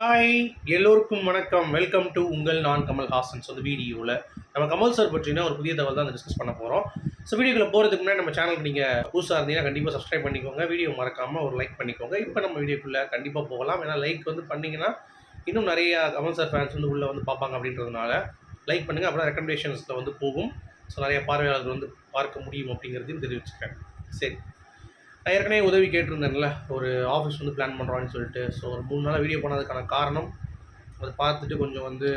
Hi எல்லோருக்கும் வணக்கம். Welcome to உங்கள் நான் கமல் ஹாசன் ஸோ இந்த வீடியோவில் நம்ம கமல் சார் பற்றினா ஒரு புதிய தகவல் தான் டிஸ்கஸ் பண்ண போகிறோம் ஸோ வீடியோக்குள்ள போகிறதுக்கு முன்னாடி நம்ம சேனலுக்கு நீங்கள் புதுசாக இருந்தீங்கன்னா கண்டிப்பாக சப்ஸ்கிரைப் பண்ணிக்கோங்க. வீடியோ மறக்காமல் ஒரு லைக் பண்ணிக்கோங்க. இப்போ நம்ம வீடியோக்குள்ளே கண்டிப்பாக போகலாம். ஏன்னா லைக் வந்து பண்ணிங்கன்னா இன்னும் நிறையா கமல் சார் ஃபேன்ஸ் வந்து உள்ளே வந்து பார்ப்பாங்க அப்படின்றதுனால லைக் பண்ணுங்கள் அப்புறம் ரெக்கமெண்டேஷன்ஸில் வந்து போகும். ஸோ நிறைய பார்வையாளர்கள் வந்து பார்க்க முடியும் அப்படிங்கிறதையும் தெரிவிச்சுக்கேன் சரி. நான் ஏற்கனவே உதவி கேட்டிருந்தேன்ல ஒரு ஆஃபீஸ் வந்து பிளான் பண்ணுறான்னு சொல்லிட்டு. ஸோ ஒரு மூணு நாள் வீடியோ போனதுக்கான காரணம் அதை பார்த்துட்டு கொஞ்சம் வந்து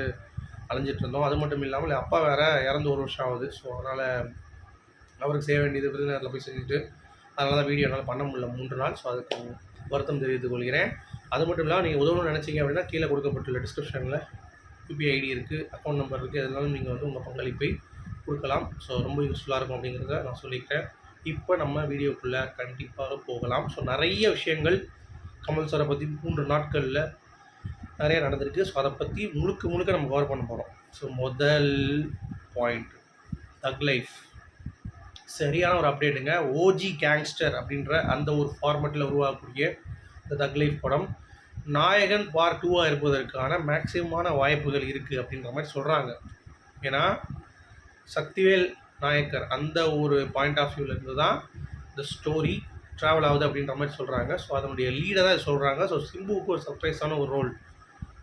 அலைஞ்சிட்டு இருந்தோம். அது மட்டும் இல்லாமல் அப்பா வேறு இறந்து ஒரு வருஷம் ஆகுது. ஸோ அதனால் அவருக்கு செய்ய வேண்டியது விருதுநகரில் போய் செஞ்சுட்டு அதனால தான் வீடியோ என்னால் பண்ண முடியல மூன்று நாள். ஸோ அதுக்கு வருத்தம் தெரிவித்துக் கொள்கிறேன். அது மட்டும் இல்லாமல் நீங்கள் உதவணும்னு நினச்சிங்க அப்படின்னா கீழே கொடுக்கப்பட்டுள்ள டிஸ்கிரிப்ஷனில் யூபிஐ ஐடி இருக்குது அக்கௌண்ட் நம்பர் இருக்குது அதனால நீங்கள் வந்து உங்கள் பங்களிப்பை கொடுக்கலாம். ஸோ ரொம்ப யூஸ்ஃபுல்லாக இருக்கும் அப்படிங்கிறத நான் சொல்லிக்கிறேன். இப்போ நம்ம வீடியோக்குள்ளே கண்டிப்பாக போகலாம். ஸோ நிறைய விஷயங்கள் கமல் சாரை பற்றி மூன்று நாட்களில் நிறைய நடந்திருக்கு. ஸோ அதை பற்றி முழுக்க முழுக்க நம்ம கவர் பண்ண போகிறோம் ஸோ முதல் பாயிண்ட் தக் லைஃப் சரியான ஒரு அப்டேட்டுங்க ஓஜி கேங்ஸ்டர் அப்படின்ற அந்த ஒரு ஃபார்மெட்டில் உருவாகக்கூடிய இந்த தக் லைஃப் படம். நாயகன் பார்ட் டூவாக இருப்பதற்கான மேக்சிமமான வாய்ப்புகள் இருக்குது அப்படின்ற மாதிரி சொல்கிறாங்க ஏன்னா சக்திவேல் நாயக்கர் அந்த ஒரு பாயிண்ட் ஆஃப் வியூலேருந்து தான் இந்த ஸ்டோரி ட்ராவல் ஆகுது அப்படின்ற மாதிரி சொல்கிறாங்க ஸோ அதனுடைய லீடை தான் சொல்கிறாங்க ஸோ சிம்புவுக்கு ஒரு சர்ப்ரைஸான ஒரு ரோல்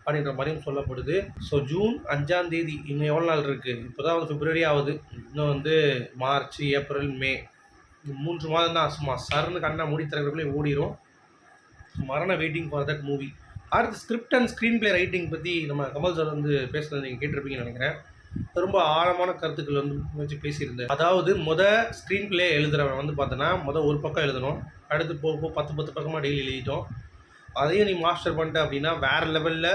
அப்படின்ற மாதிரியும் சொல்லப்படுது. ஸோ ஜூன் அஞ்சாம் தேதி இன்னும் எவ்வளோ நாள் இருக்குது இப்போ தான் வந்து பிப்ரவரி ஆகுது. இன்னும் வந்து மார்ச் ஏப்ரல் மே மூன்று மாதம் தான். சும்மா சர்னு கண்ணா மூடி திறக்கிறதுக்குள்ளே ஓடிடும் மரண வெயிட்டிங் ஃபார் தட் மூவி அடுத்து script and screen play writing பற்றி நம்ம கமல் சார் வந்து பேசுனது நீங்கள் கேட்டிருப்பீங்கன்னு நினைக்கிறேன். ரொம்ப ஆழமான கருத்துக்கள் வந்து வச்சு பேசியிருந்தேன். அதாவது முத ஸ்க்ரீன் பிளே எழுதுறவன் வந்து பார்த்தோன்னா முத ஒரு பக்கம் எழுதணும் அடுத்து போக போக பத்து பத்து பக்கமாக டெய்லி எழுதிட்டோம். அதையும் நீ மாஸ்டர் பண்ணிட்ட அப்படின்னா வேறு லெவலில்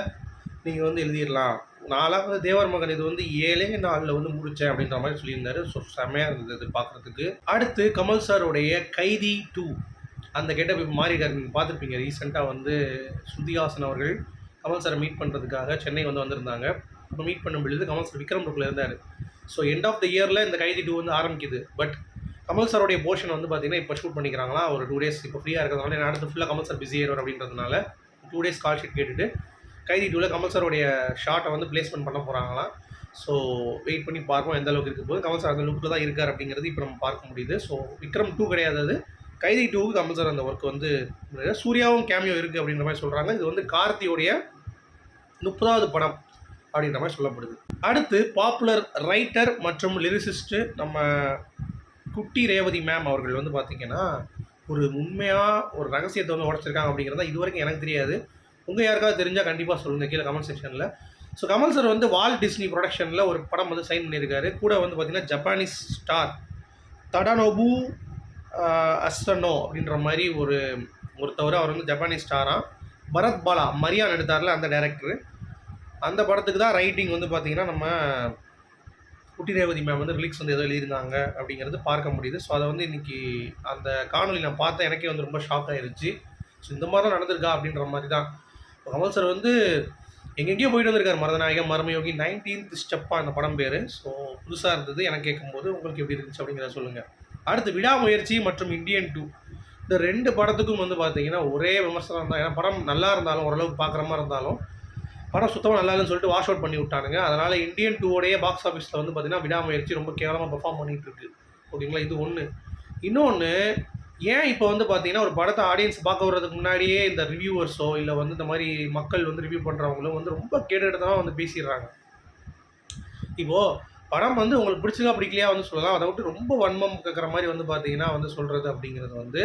நீங்கள் வந்து எழுதிடலாம். நாலாவது வந்து தேவர் மகன் இது வந்து ஏழே நாளில் வந்து முடித்தேன் அப்படின்ற மாதிரி சொல்லியிருந்தாரு. ஸோ செம்மையாக இருந்தது இது பார்க்குறதுக்கு அடுத்து கமல் சாருடைய கைதி டூ அந்த கெட்டப் இப்போ மாறிட்டார் நீங்கள் பார்த்துருப்பீங்க ரீசெண்டாக வந்து சுதிஹாசன் அவர்கள் கமல் சாரை மீட் பண்ணுறதுக்காக சென்னை வந்து வந்திருந்தாங்க. இப்போ மீட் பண்ணும் பொழுது கமல் சார் விக்ரம் லுக்கில் இருந்தார். ஸோ எண்ட் ஆஃப் த இயரில் இந்த கைதி டூ வந்து ஆரம்பிக்குது. பட் கமல் சாரோடைய போர்ஷன் வந்து பார்த்தீங்கன்னா இப்போ ஷூட் பண்ணிக்கிறாங்களா? ஒரு டூ டேஸ் இப்போ ஃப்ரீயாக இருக்கிறதுனால நான் அடுத்து ஃபுல்லாக கமல் சார் பிஸி ஆயிடுவார் அப்படின்றதுனால டூ டேஸ் கால் ஷீட் கேட்டுட்டு கைதி டூவில் கமல் சாரோடைய ஷார்ட்டை வந்து பிளேஸ்மெண்ட் பண்ண போகிறாங்களாம் ஸோ வெயிட் பண்ணி பார்ப்போம் எந்த அளவுக்கு இருக்கும் போது கமல் சார் அந்த லுக்கில் தான் இருக்கார் அப்படிங்கிறது இப்போ நம்ம பார்க்க முடியுது. ஸோ விக்ரம் டூ கிடையாது அது. கைதி டூவுக்கு கமல் சார் அந்த ஒர்க் வந்து சூர்யாவும் கேமியோ இருக்குது அப்படின்ற மாதிரி சொல்கிறாங்க இது வந்து கார்த்தியோடைய முப்பதாவது படம். அப்படின்ற மாதிரி சொல்லப்படுது. அடுத்து பாப்புலர் ரைட்டர் மற்றும் லிரிசிஸ்ட்டு நம்ம குட்டி ரேவதி மேம் அவர்கள் வந்து பார்த்திங்கன்னா ஒரு உண்மையாக ஒரு ரகசியத்தை வந்து உடச்சிருக்காங்க அப்படிங்கிறத இது வரைக்கும் எனக்கு தெரியாது. உங்கள் யாருக்காவது தெரிஞ்சால் கண்டிப்பாக சொல்லுங்கள் கீழே கமெண்ட் செக்ஷனில் ஸோ கமல் சார் வந்து வால் டிஸ்னி ப்ரொடக்ஷனில் ஒரு படம் வந்து சைன் பண்ணியிருக்காரு. கூட வந்து பார்த்திங்கன்னா ஜப்பானீஸ் ஸ்டார் தடனோபு அஸ்டனோ அப்படின்ற மாதிரி ஒரு ஒருத்தவர் அவர் வந்து ஜப்பானீஸ் ஸ்டாராக பரத் பாலா மரியா எடுத்தார்ல அந்த டேரக்டரு அந்த படத்துக்கு தான் ரைட்டிங் வந்து பார்த்திங்கன்னா நம்ம குட்டி ரேவதி மேம் வந்து ரிலீக்ஸ் வந்து எதோ எழுதியிருந்தாங்க அப்படிங்கிறது பார்க்க முடியுது. ஸோ அதை வந்து இன்றைக்கி அந்த காணொலி நான் பார்த்தேன். எனக்கே வந்து ரொம்ப ஷாக் ஆகிருச்சு ஸோ இந்த மாதிரிலாம் நடந்திருக்கா அப்படின்ற மாதிரி தான். கமல் சார் வந்து எங்கெங்கேயோ போயிட்டு வந்திருக்காரு. மரதநாயகம் மர்மயோகி நைன்டீன்த் ஸ்டெப்பா அந்த படம் பேர். ஸோ புதுசாக இருந்தது. எனக்கு கேட்கும்போது உங்களுக்கு எப்படி இருந்துச்சு அப்படிங்கிறத சொல்லுங்கள் அடுத்து விடாமுயற்சி மற்றும் இந்தியன் டூ இந்த ரெண்டு படத்துக்கும் வந்து பார்த்தீங்கன்னா ஒரே விமர்சனம் தான். ஏன்னா படம் நல்லா இருந்தாலும் ஓரளவுக்கு பார்க்குற மாதிரி இருந்தாலும் படம் சுத்தமாக நல்லா இல்லைன்னு சொல்லிட்டு வாஷ் அவுட் பண்ணி விட்டானுங்க. அதனால் இந்தியன் டூவோடைய பாக்ஸ் ஆஃபீஸில் வந்து பார்த்தீங்கன்னா விடாமுயற்சி ரொம்ப கேவலமாக பெர்ஃபார்ம் பண்ணிகிட்டு இருக்கு. ஓகேங்களா? இது ஒன்று இன்னொன்று ஏன் இப்போ வந்து பார்த்தீங்கன்னா ஒரு படத்தை ஆடியன்ஸ் பார்க்க வர்றதுக்கு முன்னாடியே இந்த ரிவ்யூவர்ஸோ இல்லை வந்து இந்த மாதிரி மக்கள் வந்து ரிவ்யூ பண்ணுறவங்களும் வந்து ரொம்ப கேட்டுட்டு வந்து பேசிடுறாங்க. இப்போது படம் வந்து உங்களுக்கு பிடிச்சதா பிடிக்கலையா வந்து சொல்லலாம். அதை விட்டு ரொம்ப வன்மம் கேட்குற மாதிரி வந்து பார்த்தீங்கன்னா வந்து சொல்கிறது அப்படிங்கிறது வந்து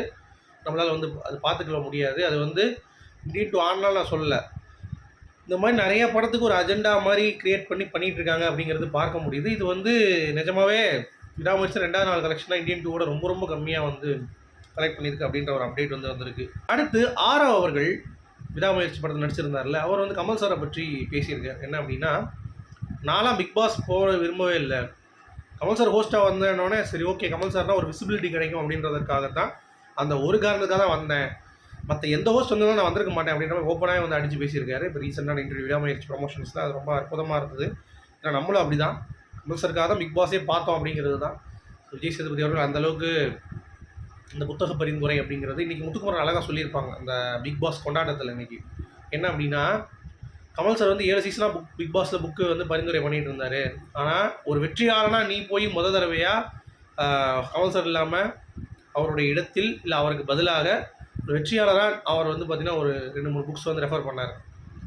நம்மளால் வந்து அது பார்த்துக்கல முடியாது. அது வந்து நீட் டு ஆன்லாம் நான் சொல்லலை. இந்த மாதிரி நிறைய படத்துக்கு ஒரு அஜெண்டா மாதிரி க்ரியேட் பண்ணி பண்ணிகிட்டு இருக்காங்க அப்படிங்கிறது பார்க்க முடியுது. இது வந்து நிஜமாவே விடாமுயற்சி ரெண்டாவது நாள் கலெக்ஷனாக இந்தியன் டூவோட ரொம்ப ரொம்ப கம்மியாக வந்து கலெக்ட் பண்ணியிருக்கு அப்படின்ற ஒரு அப்டேட் வந்து வந்திருக்கு. அடுத்து ஆரவ் அவர்கள் விடாமுயற்சி படத்தில் நடிச்சிருந்தார்ல அவர் வந்து கமல் சாரை பற்றி பேசியிருக்கார். என்ன அப்படின்னா நான்லாம் பிக் பாஸ் போக விரும்பவே இல்லை. கமல் சார் ஹோஸ்ட்டாக வந்தேன்னொடனே சரி ஓகே கமல் சார்னால் ஒரு விசிபிலிட்டி கிடைக்கும் அப்படின்றதுக்காக தான் அந்த ஒரு காரணத்துக்காக தான் வந்தேன். மற்ற எந்த ஹோஸ்ட் வந்தாலும் நான் வந்திருக்க மாட்டேன் அப்படின்ற மாதிரி ஓப்பனாக வந்து அடித்து பேசியிருக்காரு. இப்போ ரீசெண்டான இன்டர்வியூ விடாமுயற்சி ப்ரொமோஷன்ஸில் அது ரொம்ப அற்புதமாக இருந்தது. ஏன்னா நம்மளும் அப்படி தான் கமல் தான் பிக் பாஸே பார்த்தோம் அப்படிங்கிறது தான் விஜய் சேதுபதி அவர்கள் அந்தளவுக்கு இந்த புத்தக பரிந்துரை அப்படிங்கிறது இன்றைக்கி முத்துக்குமரன் அழகாக சொல்லியிருப்பாங்க அந்த பிக் பாஸ் கொண்டாட்டத்தில் இன்றைக்கி என்ன அப்படின்னா கமல் சார் வந்து ஏழு சீசனாக புக் பிக் பாஸில் புக்கு வந்து பரிந்துரை பண்ணிட்டு இருந்தார். ஆனால் ஒரு வெற்றியாளனா நீ போய் முத தடவையாக கமல் சார் இல்லாமல் அவருடைய இடத்தில் இல்லை அவருக்கு பதிலாக வெற்றியாளராக அவர் வந்து பார்த்திங்கன்னா ஒரு ரெண்டு மூணு புக்ஸ் வந்து ரெஃபர் பண்ணார்.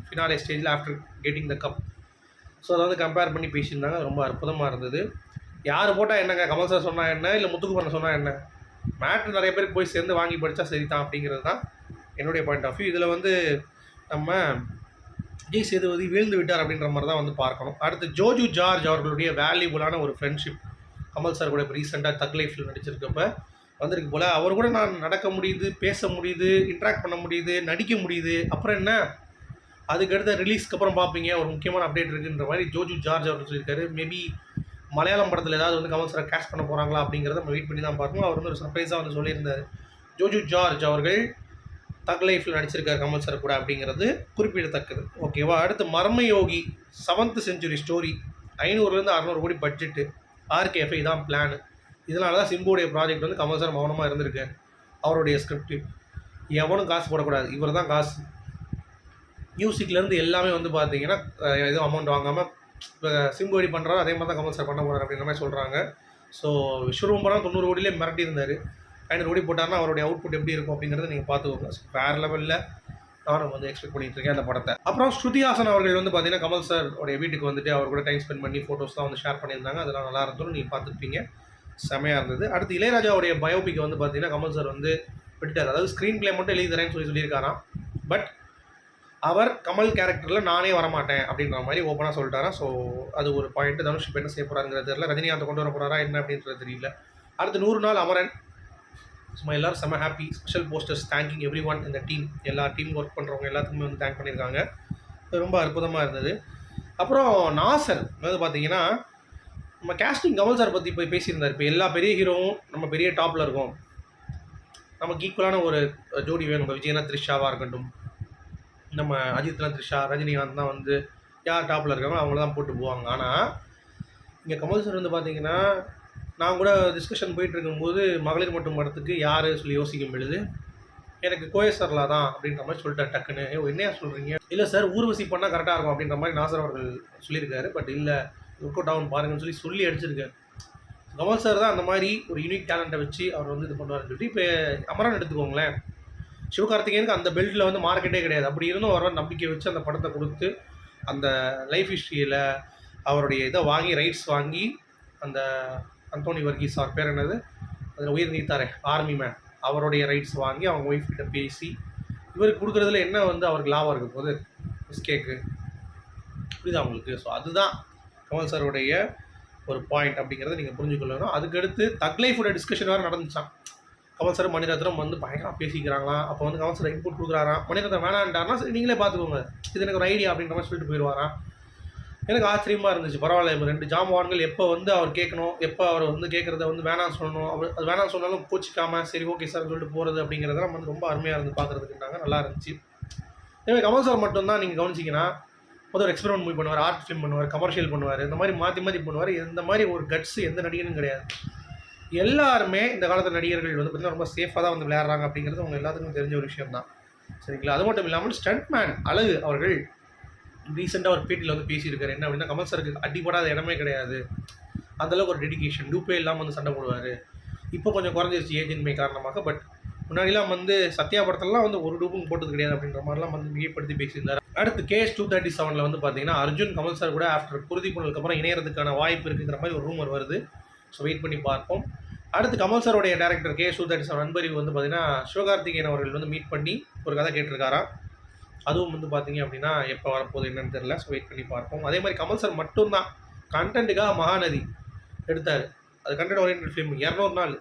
ஃபினாலே ஸ்டேஜில் after getting the cup so அதை வந்து கம்பேர் பண்ணி பேசியிருந்தாங்க. ரொம்ப அற்புதமாக இருந்தது. யார் போட்டால் என்னங்க? கமல் சார் சொன்னால் என்ன? இல்லை முத்துக்கு பண்ண சொன்னால் என்ன? மேட்ரு நிறைய பேருக்கு போய் சேர்ந்து வாங்கி படித்தா சரி தான் அப்படிங்கிறது தான் என்னுடைய பாயிண்ட் ஆஃப் வியூ இதில் வந்து நம்ம விஜய் சேதுபதி வீழ்ந்து விட்டார் அப்படின்ற மாதிரி தான் வந்து பார்க்கணும். அடுத்து ஜோஜு ஜார்ஜ் அவர்களுடைய வேல்யூபுளான ஒரு ஃப்ரெண்ட்ஷிப் கமல் சார் கூட இப்போ ரீசெண்டாக தக் லைஃப்பில் நடிச்சிருக்கப்போ வந்திருக்கு போல். அவர் கூட நான் நடக்க முடியுது பேச முடியுது இன்ட்ராக்ட் பண்ண முடியுது நடிக்க முடியுது. அப்புறம் என்ன? அதுக்கடுத்த ரிலீஸ்க்கு அப்புறம் பார்ப்பீங்க ஒரு முக்கியமான அப்டேட் இருக்குன்ற மாதிரி ஜோஜு ஜார்ஜ் அவர் சொல்லியிருக்காரு. மேபி மலையாளம் படத்தில் ஏதாவது வந்து கமல்சரை கேஷ் பண்ண போகிறாங்களா அப்படிங்கிறத நம்ம வெயிட் பண்ணி தான் பார்க்கணும். அவர் வந்து ஒரு சர்ப்ரைஸாக வந்து சொல்லியிருந்தார். ஜோஜு ஜார்ஜ் அவர்கள் தக் லைஃப்பில் நடிச்சிருக்கார் கமல் சார் கூட அப்படிங்கிறது குறிப்பிடத்தக்கது. ஓகேவா அடுத்து Marma Yogi seventh century story ஐநூறுலேருந்து அறநூறு கோடி பட்ஜெட்டு ஆர்கேஎஃப்ஐ தான் பிளானு இதனால தான் சிம்புடைய ப்ராஜெக்ட் வந்து கமல் சார் மௌனமாக இருந்திருக்கு. அவருடைய ஸ்கிரிப்ட் எவனும் காசு போடக்கூடாது. இவர் தான் காசு மியூசிக்லேருந்து எல்லாமே வந்து பார்த்தீங்கன்னா எதுவும் அமௌண்ட் வாங்காமல் இப்போ சிம்பு ரெடி பண்ணுறாரு அதே மாதிரி தான் கமல் சார் பண்ண போகிறார் அப்படின்ற மாதிரி சொல்கிறாங்க ஸோ விஸ்வரூபம் படம் தொண்ணூறு கோடியிலே மிரட்டி இருந்தார் ஐநூறு கோடி போட்டார்னா அவருடைய அவுட்புட் எப்படி இருக்கும் அப்படிங்கிறத நீங்கள் பார்த்துக்கோங்க. வேறு லெவலில் நானும் வந்து எக்ஸ்பெக்ட் பண்ணிட்டு இருக்கேன் அந்த படத்தை. அப்புறம் ஸ்ருதிஹாசன் அவர்கள் வந்து பார்த்தீங்கன்னா கமல் சார் உடைய வீட்டுக்கு வந்துட்டு அவர் கூட டைம் ஸ்பெண்ட் பண்ணி ஃபோட்டோஸ்லாம் வந்து ஷேர் பண்ணியிருந்தாங்க. அதெல்லாம் நல்லா இருந்தாலும் நீங்கள் பார்த்துருப்பீங்க. செமையாக இருந்தது. அடுத்து இளையராஜாவுடைய பயோபிக் வந்து பார்த்தீங்கன்னா கமல் சார் வந்து விட்டுட்டார். அதாவது ஸ்க்ரீன் பிளே மட்டும் எழுதி தரேன்னு சொல்லி சொல்லியிருக்காராம். பட் அவர் கமல் கேரக்டரில் நானே வரமாட்டேன் அப்படின்ற மாதிரி ஓப்பனாக சொல்லிட்டாராம். ஸோ அது ஒரு பாயிண்ட் தனுஷ் இப்போ என்ன செய்ய போகிறாங்கிறது தெரியல. ரஜினிகாந்த் கொண்டு வர போகிறாரா என்ன அப்படின்றது தெரியல. அடுத்து நூறு நாள் அமரன். சும்மா எல்லாரும் செம்ம happy special posters thanking everyone இந்த டீம் எல்லா டீம் ஒர்க் பண்ணுறவங்க எல்லாத்துக்குமே வந்து தேங்க் பண்ணியிருக்காங்க. ரொம்ப அற்புதமாக இருந்தது. அப்புறம் நாசர் வந்து பார்த்தீங்கன்னா நம்ம கேஸ்டிங் கமல் சார் பற்றி போய் பேசியிருந்தார். இப்போ எல்லா பெரிய ஹீரோவும் நம்ம பெரிய டாப்பில் இருக்கோம். நமக்கு ஈக்குவலான ஒரு ஜோடி வேணும். இப்போ விஜயனா த்ரிஷாவாக இருக்கட்டும். நம்ம அஜித்லாம் த்ரிஷா ரஜினிகாந்த் தான் வந்து யார் டாப்பில் இருக்காங்க அவங்கள தான் போட்டு போவாங்க. ஆனால் இங்கே கமல் சார் வந்து பார்த்தீங்கன்னா நான் கூட டிஸ்கஷன் போயிட்டு இருக்கும்போது மகளிர் மட்டும் படத்துக்கு யார் சொல்லி யோசிக்கும் பொழுது எனக்கு கோயசர்லா தான் அப்படின்ற மாதிரி சொல்லிட்டேன் டக்குன்னு. என்னையா சொல்கிறீங்க இல்லை சார் ஊர்வசி பண்ணால் கரெக்டாக இருக்கும் அப்படின்ற மாதிரி நாசர் அவர்கள் சொல்லியிருக்காரு. பட் இல்லை ஒர்க் அவுட் ஆகும் பாருங்கன்னு சொல்லி சொல்லி அடிச்சிருக்காரு. கமல் சார் தான் அந்த மாதிரி ஒரு யூனிக் டேலண்ட்டை வச்சு அவர் வந்து இது பண்ணுவார்னு சொல்லிட்டு இப்போ அமரன் எடுத்துக்கோங்களேன். சிவகார்த்திகேயனுக்கு அந்த பெல்ட்டில் வந்து மார்க்கெட்டே கிடையாது. அப்படி இருந்தும் அவர் நம்பிக்கை வச்சு அந்த படத்தை கொடுத்து அந்த லைஃப் ஹிஸ்ட்ரியில் அவருடைய இதை வாங்கி ரைட்ஸ் வாங்கி அந்த அந்தோனி வர்கீஸ் அவர் பேர் என்னது? அதில் உயிர் நீத்தாரே ஆர்மி மேன் அவருடைய ரைட்ஸ் வாங்கி அவங்க ஒய்ஃப் கிட்ட பேசி இவருக்கு கொடுக்குறதுல என்ன வந்து அவருக்கு லாபம் இருக்க போகுது? மிஸ்கேக்கு புரியுதா அவங்களுக்கு ஸோ அதுதான். கமல் சாருடைய ஒரு பாயிண்ட் அப்படிங்கிறத நீங்கள் புரிஞ்சுக்கொள்ளணும் அதுக்கடுத்து தக் லைஃபோட டிஸ்கஷன் வேறு நடந்துச்சான் கமல் சார் மணிரத்னம் வந்து பயங்கரமாக பேசிக்கிறாங்களாம் அப்போ வந்து கமல் சார் இன்புட் கொடுக்குறாராம் மணிரத்னம் வேணான்ட்டார்னா சரி நீங்களே பார்த்துக்கோங்க. இது எனக்கு ஒரு ஐடியா அப்படின்ற மாதிரி சொல்லிட்டு போயிடுவாராம் எனக்கு ஆச்சரியமாக இருந்துச்சு. பரவாயில்ல இப்போ ரெண்டு ஜாமான்கள் எப்போ வந்து அவர் கேட்கணும்? எப்போ அவர் வந்து கேட்குறத வந்து வேணாம் சொல்லணும்? அவர் அது வேணாம் சொன்னாலும் கோச்சிக்காமல் சரி ஓகே சார் சொல்லிட்டு போகிறது அப்படிங்கிறதெல்லாம் வந்து ரொம்ப அருமையாக இருந்து பார்க்குறதுக்குன்றாங்க நல்லா இருந்துச்சு. எனவே கமல் சார் மட்டும்தான் நீங்கள் கவனிச்சிங்கன்னா முதல் ஒரு எக்ஸ்பெரிமெண்ட் மூவி பண்ணுவார் ஆர்ட் ஃபிலிம் பண்ணுவார் கமர்ஷியல் பண்ணுவார் இந்த மாதிரி மாற்றி மாற்றி பண்ணுவார். இந்த மாதிரி ஒரு கட்ஸ் எந்த நடிகனும் கிடையாது. எல்லாருமே இந்த காலத்து நடிகர்கள் வந்து பார்த்திங்கன்னா ரொம்ப சேஃபாக தான் வந்து விளையாடுறாங்க அப்படிங்கிறது அவங்க எல்லாத்துக்கும் தெரிஞ்ச ஒரு விஷயம் தான். சரிங்களா? அது மட்டும் இல்லாமல் ஸ்டண்ட் மேன் அழகு அவர்கள் ரீசெண்டாக ஒரு பேட்டியில் வந்து பேசியிருக்காரு. என்ன அப்படின்னா கமல் சருக்கு அடிப்படாத இடமே கிடையாது. அந்தளவுக்கு ஒரு டெடிகேஷன் டூப்பே இல்லாமல் வந்து சண்டை போடுவார். இப்போ கொஞ்சம் குறைஞ்சிருச்சு ஏஜின்மை காரணமாக பட் முன்னாடிலாம் வந்து சத்யா படத்துலலாம் வந்து ஒரு டூப்பும் போட்டது கிடையாது அப்படின்ற மாதிரிலாம் வந்து மிகைப்படுத்தி பேசியிருந்தார். அடுத்து கேஎஸ் டூ தேர்ட்டி செவனில் வந்து பார்த்தீங்கன்னா அர்ஜுன் கமல் சார் கூட ஆஃப்டர் குருதி புனலுக்கு அப்புறம் இணையறதுக்கான வாய்ப்பு இருக்குங்கிற மாதிரி ஒரு ரூமர் வருது. ஸோ வெயிட் பண்ணி பார்ப்போம். அடுத்து கமல் சாருடைய director K two thirty seven Anbariv வந்து பார்த்தீங்கன்னா சிவகார்த்திகேயன் அவர்கள் வந்து மீட் பண்ணி ஒரு கதை கேட்டிருக்காராம். அதுவும் வந்து பார்த்தீங்க அப்படின்னா எப்போ வரப்போகுது என்னன்னு தெரியல. ஸோ வெயிட் பண்ணி பார்ப்போம். அதே மாதிரி கமல் சார் மட்டும்தான். கண்டென்ட்டுக்காக மகாநதி எடுத்தார். அது கண்டென்ட் ஓரியன்ட் ஃபிலிம் இரநூறு நாள்.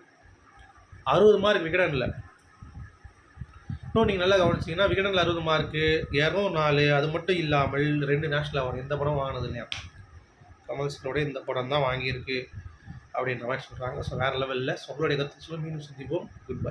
அறுபது மார்க் விகடனில். இன்னும் நீங்கள் நல்லா கவனிச்சிங்கன்னா விகடனில் அறுபது மார்க்கு இரநூறு நாலு அது மட்டும் இல்லாமல் ரெண்டு நேஷனல் அவார்டு எந்த படம் வாங்கினது இல்லையா? கமல் இந்த படம் தான் வாங்கியிருக்கு அப்படின்ற மாதிரி சொல்கிறாங்க ஸோ வேறு லெவலில் ஸோ உங்களுடைய கருத்து சொல்ல மீண்டும் சந்திப்போம். Good bye